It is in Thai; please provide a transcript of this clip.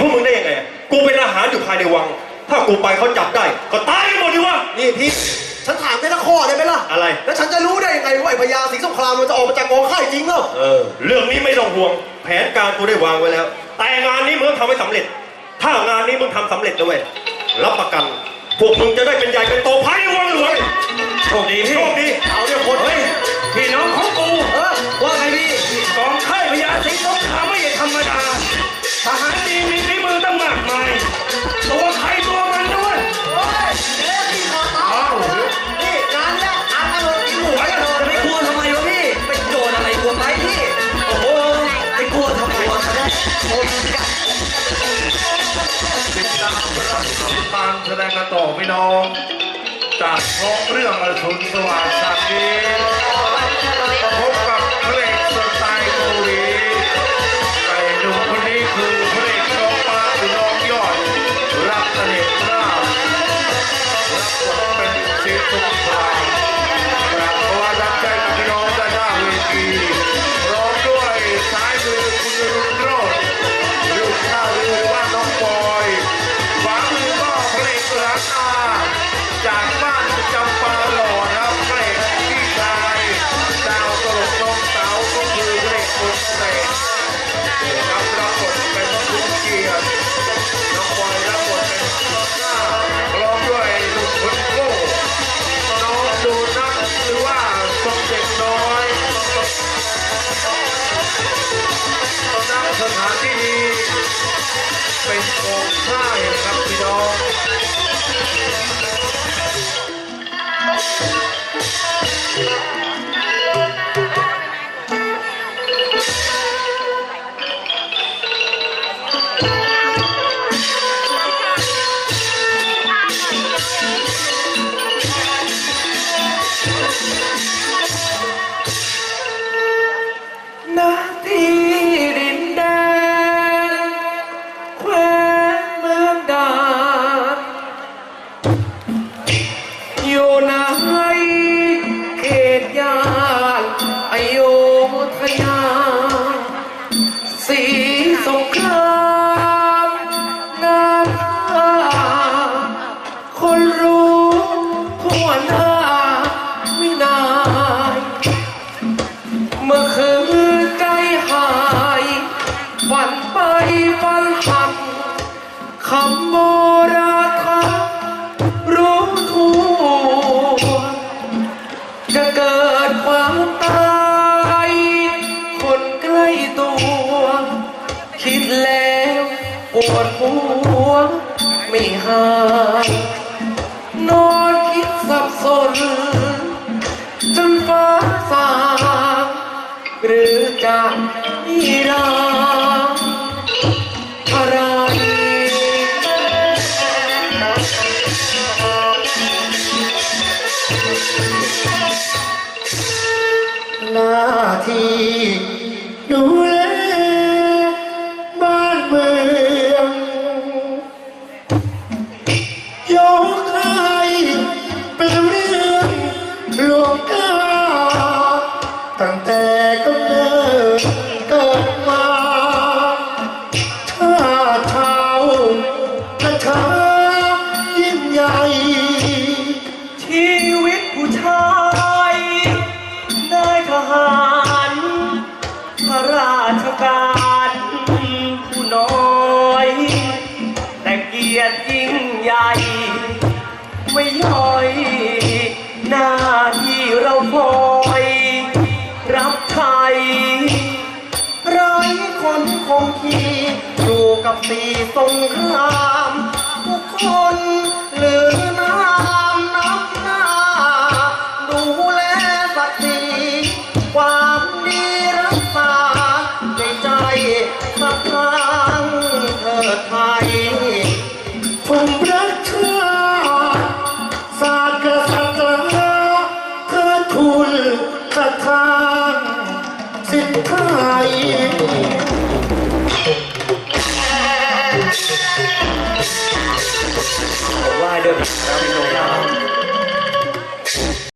กับพวกมึงได้ยังไง กูเป็นอาหารอยู่ภายในวัง ถ้ากูไปเขาจับได้ ก็ตายกันหมดดิวะ นี่พี่ ฉันถามแค่ละข้อได้ไหมล่ะอะไร แล้วฉันจะรู้ได้ยังไงว่าไอ้พญาศรีสงครามมันจะออกมาจากกองค่ายจริงเนาะเออ เรื่องนี้ไม่ต้องห่วง แผนการกูได้วางไว้แล้ว แต่งานนี้มึงต้องทำให้สำเร็จ ถ้างานนี้มึงทำสำเร็จนะเว้ย รับประกัน พวกมึงจะได้เป็นใหญ่เป็นโตภายในวังหลวงโชคดีพี่โชคดีเอาเนี่ยคนเฮ้ยพี่น้องของกู ติดตามรับชมการแสดงกันต่อพี่น้อง จากเพรงเรื่องอสุนสว่างสักนี้ นไปฝันหักคำโบราณทักรู้ทั่วจะเกิดความตายคนใกล้ตัว คิดแล้วปวดหัวไม่หายนอนคิดสับสน จนฟ้าสางหรือจะมีรา หน้าที่ดูแลาราการผู้น้อย แต่เกียรติยิ่งใหญ่ ไม่ย่อย หน้าที่เราคอยรับใช้ไร้คนคงที่อยู่กับสีสงครามทุกคน